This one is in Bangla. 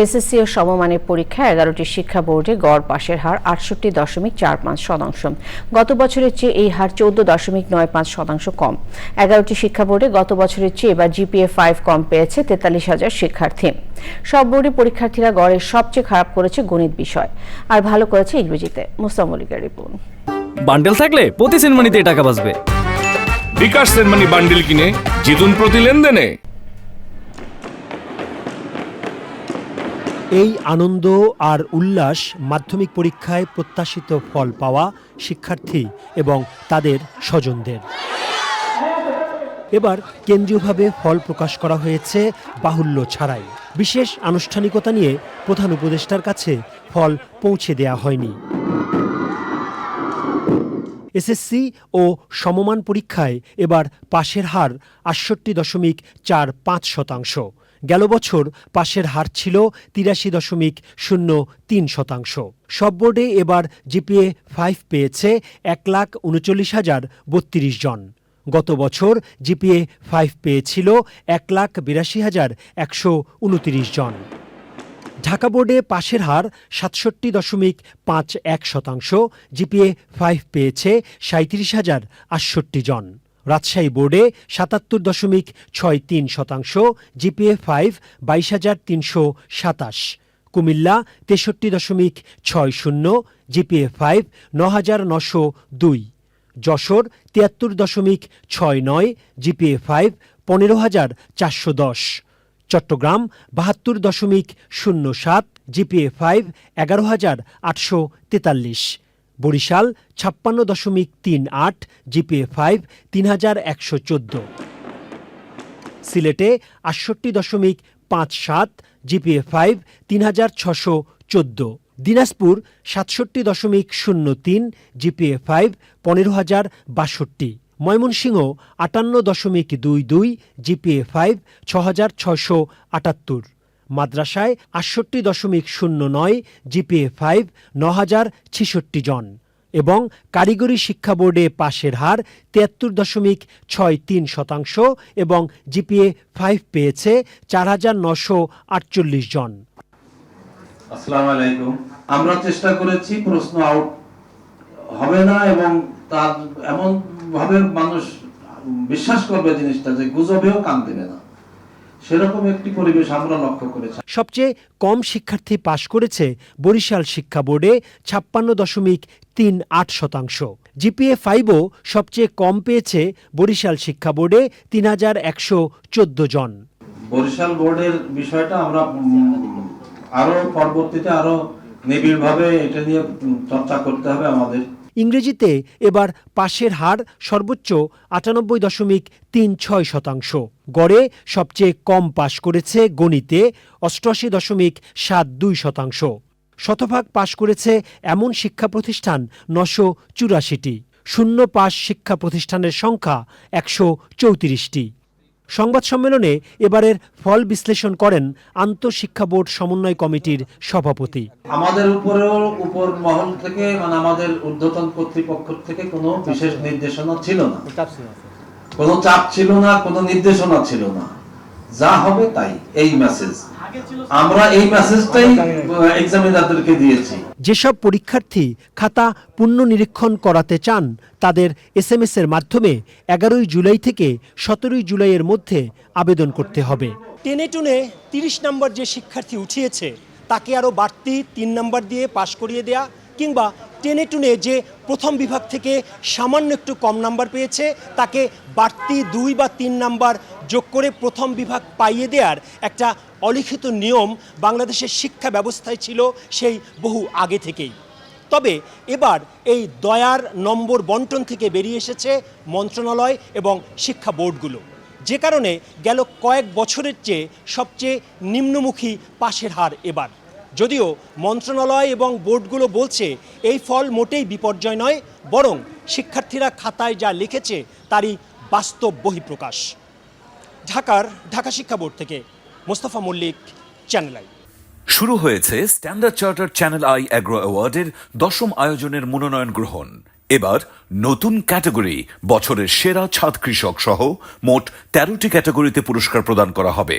এসএসসি ও সমমানের পরীক্ষা এগারোটি শিক্ষা বোর্ডে গড় পাশের হার আটষট্টি দশমিক চার পাঁচ শতাংশ। গত বছরের চেয়ে এই হার চৌদ্দ দশমিক নয় পাঁচ শতাংশ কম। এগারোটি শিক্ষা বোর্ডে গত বছরের চেয়ে এবার জিপিএ ফাইভ কম পেয়েছে তেতাল্লিশ হাজার শিক্ষার্থী। সব বোর্ডে পরীক্ষার্থীরা গড়ে সবচেয়ে খারাপ করেছে গণিত বিষয়। আর ভালো করেছে ইংরেজিতে। মুস্তামলিকার রিপোর্ট। বান্ডেল থাকলে প্রতি সেনমানিতে টাকা বাঁচবে। বিকাশ সেনমানি বান্ডিল কিনে জিতুন প্রতি লেনদেনে। এই আনন্দ আর উল্লাস মাধ্যমিক পরীক্ষায় প্রত্যাশিত ফল পাওয়া শিক্ষার্থী এবং তাদের স্বজনদের। এবার কেন্দ্রীয়ভাবে ফল প্রকাশ করা হয়েছে বাহুল্য ছাড়াই। বিশেষ আনুষ্ঠানিকতা নিয়ে প্রধান উপদেষ্টার কাছে ফল পৌঁছে দেয়া হয়নি। এসএসসি ও সমমান পরীক্ষায় এবার পাশের হার আটষট্টি দশমিক চার পাঁচ শতাংশ। গেল বছর পাশের হার ছিল তিরাশি দশমিক শূন্য তিন শতাংশ। সব বোর্ডে এবার জিপিএ ফাইভ পেয়েছে এক লাখ উনচল্লিশ হাজার বত্রিশ জন। গত বছর জিপিএ ফাইভ পেয়েছিল এক লাখ বিরাশি হাজার একশো উনতিরিশ জন। ঢাকা বোর্ডে পাশের হার সাতষট্টি দশমিক পাঁচ এক শতাংশ, জিপিএ ফাইভ পেয়েছে সাঁত্রিশ হাজার আটষট্টি জন। রাজশাহী বোর্ডে সাতাত্তর দশমিক ছয় তিন শতাংশ, জিপিএ ফাইভ বাইশ হাজার তিনশো সাতাশ, কুমিল্লা তেষট্টি দশমিক ছয় শূন্য, জিপিএ ফাইভ ন হাজার নশো দুই, যশোর তিয়াত্তর দশমিক ছয় নয়, জিপিএ ফাইভ পনেরো হাজার চারশো দশ, চট্টগ্রাম বাহাত্তর দশমিক শূন্য সাত, জিপিএ ফাইভ এগারো হাজার আটশো তেতাল্লিশ। বরিশাল, ছাপ্পান্ন দশমিক তিন আট, জিপিএ ফাইভ তিন হাজার একশো চোদ্দ। সিলেটে আটষট্টি দশমিক পাঁচ সাত, জিপিএ ফাইভ তিন হাজার ছশো চোদ্দ। দিনাজপুর, সাতষট্টি দশমিক শূন্য তিন, জিপিএ ফাইভ পনেরো হাজার বাষট্টি। ময়মনসিংহ, আটান্ন দশমিক দুই দুই, জিপিএ ফাইভ ছ হাজার ছশো আটাত্তর। মাদ্রাসায় আটষট্টি দশমিক শূন্য নয় জিপিএ ফাইভ ন হাজার ছেষট্টি জন এবং কারিগরি শিক্ষা বোর্ডে পাশের হার তিয়াত্তর দশমিক ছয় তিন শতাংশ এবং জিপিএ ফাইভ পেয়েছে চার হাজার নশো আটচল্লিশ জন। আসসালামু আলাইকুম। আমরা চেষ্টা করেছি প্রশ্ন আউট হবে না এবং তার এমন ভাবে মানুষ বিশ্বাস করবে জিনিসটা যে গুজবেও কান দেবে না। সেরকম একটি পরিবেশ আমরা লক্ষ্য করেছি। সবচেয়ে কম শিক্ষার্থী পাশ করেছে বরিশাল শিক্ষা বোর্ডে ছাপ্পান্ন দশমিক তিন আট শতাংশ। জিপিএ ফাইভও সবচেয়ে কম পেয়েছে বরিশাল শিক্ষা বোর্ডে তিন হাজার একশো চোদ্দ জন। বরিশাল বোর্ডের বিষয়টা আমরা আরও পরবর্তীতে আরও নিবিড়ভাবে এটা নিয়ে চর্চা করতে হবে আমাদের। ইংরেজিতে এবার পাশের হার সর্বোচ্চ আটানব্বই দশমিক তিন ছয় শতাংশ। গড়ে সবচেয়ে কম পাশ করেছে গণিতে অষ্টআশি দশমিক সাত দুই শতাংশ। শতভাগ পাশ করেছে এমন শিক্ষা প্রতিষ্ঠান নশো চুরাশিটি। শূন্য পাশ শিক্ষা প্রতিষ্ঠানের সংখ্যা একশো চৌত্রিশটি। সংবাদ সম্মেলনে এবারের ফল বিশ্লেষণ করেন আন্তঃশিক্ষা বোর্ড সমন্বয় কমিটির সভাপতি। আমাদের উপরেও উপর মহল থেকে মানে আমাদের ঊর্ধ্বতন কর্তৃপক্ষ থেকে কোনো বিশেষ নির্দেশনা ছিল না। কোনো চাপ ছিল না কোনো নির্দেশনা ছিল না। যা হবে তাই এই মেসেজ আমরা এই মেসেজটাই এক্সামিনারদেরকে দিয়েছি। যেসব পরীক্ষার্থী খাতা পুনঃনিরীক্ষণ করাতে চান তাদের এসএমএস এর মাধ্যমে এগারোই জুলাই থেকে সতেরোই জুলাইয়ের মধ্যে আবেদন করতে হবে। টেনে টুনে তিরিশ নম্বর যে শিক্ষার্থী উঠিয়েছে তাকে আরও বাড়তি তিন নম্বর দিয়ে পাশ করিয়ে দেয়া কিংবা টেনে টুনে যে প্রথম বিভাগ থেকে সামান্য একটু কম নাম্বার পেয়েছে, তাকে বাড়তি দুই বা তিন নাম্বার যোগ করে প্রথম বিভাগ পাইয়ে দেওয়ার একটা অলিখিত নিয়ম বাংলাদেশের শিক্ষা ব্যবস্থায় ছিল সেই বহু আগে থেকেই। তবে এবার এই দয়ার নম্বর বন্টন থেকে বেরিয়ে এসেছে মন্ত্রণালয় এবং শিক্ষা বোর্ডগুলো। যে কারণে গেল কয়েক বছরের চেয়ে সবচেয়ে নিম্নমুখী পাশের হার এবার। যদিও মন্ত্রণালয় এবং বোর্ডগুলো বলছে এই ফল মোটেই বিপর্যয় নয়, বরং শিক্ষার্থীরা খাতায় যা লিখেছে তারই বাস্তব বহিঃপ্রকাশ। ঢাকার ঢাকা শিক্ষা বোর্ড থেকে মোস্তফা মল্লিক চ্যানেল আই শুরু হয়েছে Standard Charter channel I agro অ্যাওয়ার্ডের দশম আয়োজনের মনোনয়ন গ্রহণ। এবার নতুন ক্যাটাগরি, বছরের সেরা ছাদ কৃষক সহ মোট তেরোটি ক্যাটাগরিতে পুরস্কার প্রদান করা হবে।